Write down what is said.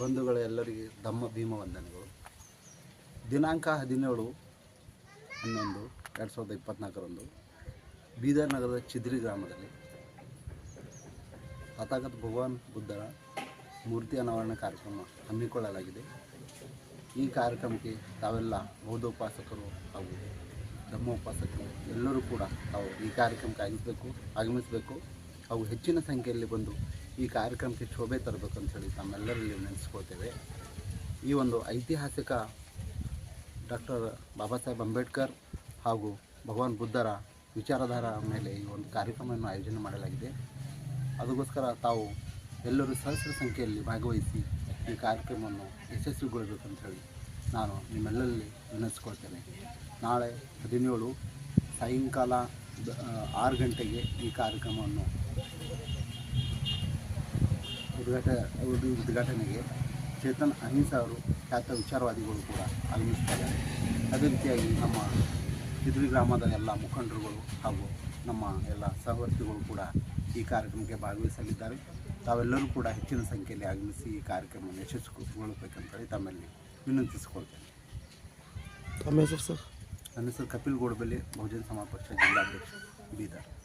ಬಂಧುಗಳ ಎಲ್ಲರಿಗೆ ಧಮ್ಮ, ಭೀಮ ವಂದನೆಗಳು. ದಿನಾಂಕ ಹದಿನೇಳು ಹನ್ನೊಂದು, ಎರಡು ಸಾವಿರದ ಇಪ್ಪತ್ತ್ನಾಲ್ಕರಂದು ಬೀದರ್ ನಗರದ ಚಿದ್ರಿ ಗ್ರಾಮದಲ್ಲಿ ಹತಾಗತ್ ಭಗವಾನ್ ಬುದ್ಧರ ಮೂರ್ತಿ ಅನಾವರಣ ಕಾರ್ಯಕ್ರಮ ಹಮ್ಮಿಕೊಳ್ಳಲಾಗಿದೆ. ಈ ಕಾರ್ಯಕ್ರಮಕ್ಕೆ ತಾವೆಲ್ಲ ಬೌದ್ಧೋಪಾಸಕರು ಹಾಗೂ ಧಮ್ಮೋಪಾಸಕರು ಎಲ್ಲರೂ ಕೂಡ ತಾವು ಈ ಕಾರ್ಯಕ್ರಮಕ್ಕೆ ಆಗಮಿಸಬೇಕು ಆಗಮಿಸಬೇಕು. ಹಾಗೂ ಹೆಚ್ಚಿನ ಸಂಖ್ಯೆಯಲ್ಲಿ ಬಂದು ಈ ಕಾರ್ಯಕ್ರಮಕ್ಕೆ ಶೋಭೆ ಅಂತ ಹೇಳಿ ತಮ್ಮೆಲ್ಲರಲ್ಲಿ ನೆನೆಸ್ಕೊಳ್ತೇವೆ ಈ ಒಂದು ಐತಿಹಾಸಿಕ ಡಾಕ್ಟರ್ ಬಾಬಾ ಸಾಹೇಬ್ ಅಂಬೇಡ್ಕರ್ ಹಾಗೂ ಭಗವಾನ್ ಬುದ್ಧರ ವಿಚಾರಧಾರ ಮೇಲೆ ಈ ಒಂದು ಕಾರ್ಯಕ್ರಮವನ್ನು ಆಯೋಜನೆ ಮಾಡಲಾಗಿದೆ. ಅದಕ್ಕೋಸ್ಕರ ತಾವು ಎಲ್ಲರೂ ಸಹಸ್ರ ಸಂಖ್ಯೆಯಲ್ಲಿ ಭಾಗವಹಿಸಿ ಈ ಕಾರ್ಯಕ್ರಮವನ್ನು ಯಶಸ್ವಿಗೊಳ್ಳಬೇಕಂತ ಹೇಳಿ ನಾನು ನಿಮ್ಮೆಲ್ಲರಲ್ಲಿ ವಿನಂತಿಸ್ಕೊಳ್ತೇನೆ ನಾಳೆ ಹದಿನೇಳು ಸಾಯಂಕಾಲ ಆರು ಗಂಟೆಗೆ ಈ ಕಾರ್ಯಕ್ರಮವನ್ನು ಉದ್ಘಾಟ ಉದ್- ಉದ್ಘಾಟನೆಗೆ ಚೇತನ್ ಅಹಿಂಸ ಅವರು ಖ್ಯಾತ ವಿಚಾರವಾದಿಗಳು ಕೂಡ ಆಗಮಿಸ್ತಾರೆ. ಅದೇ ರೀತಿಯಾಗಿ ನಮ್ಮ ಸಿದ್ರಿ ಗ್ರಾಮದ ಎಲ್ಲ ಮುಖಂಡರುಗಳು ಹಾಗೂ ನಮ್ಮ ಎಲ್ಲ ಸಹವರ್ತಿಗಳು ಕೂಡ ಈ ಕಾರ್ಯಕ್ರಮಕ್ಕೆ ಭಾಗವಹಿಸಲಿದ್ದಾರೆ. ತಾವೆಲ್ಲರೂ ಕೂಡ ಹೆಚ್ಚಿನ ಸಂಖ್ಯೆಯಲ್ಲಿ ಆಗಮಿಸಿ ಈ ಕಾರ್ಯಕ್ರಮವನ್ನು ಯಶಸ್ವಿಗೊಳಿಸಬೇಕಂತೇಳಿ ತಮ್ಮಲ್ಲಿ ವಿನಂತಿಸಿಕೊಳ್ತೇನೆ. ತಮ್ಮ ಹೆಸರು ಸರ್? ನನ್ನ ಹೆಸರು ಕಪಿಲ್ ಗೋಡಬಲ್ಲಿ ಬಹುಜನ ಸಮಾಜ ಪಕ್ಷ ಜಿಲ್ಲಾಧ್ಯಕ್ಷ ಬೀದರ್.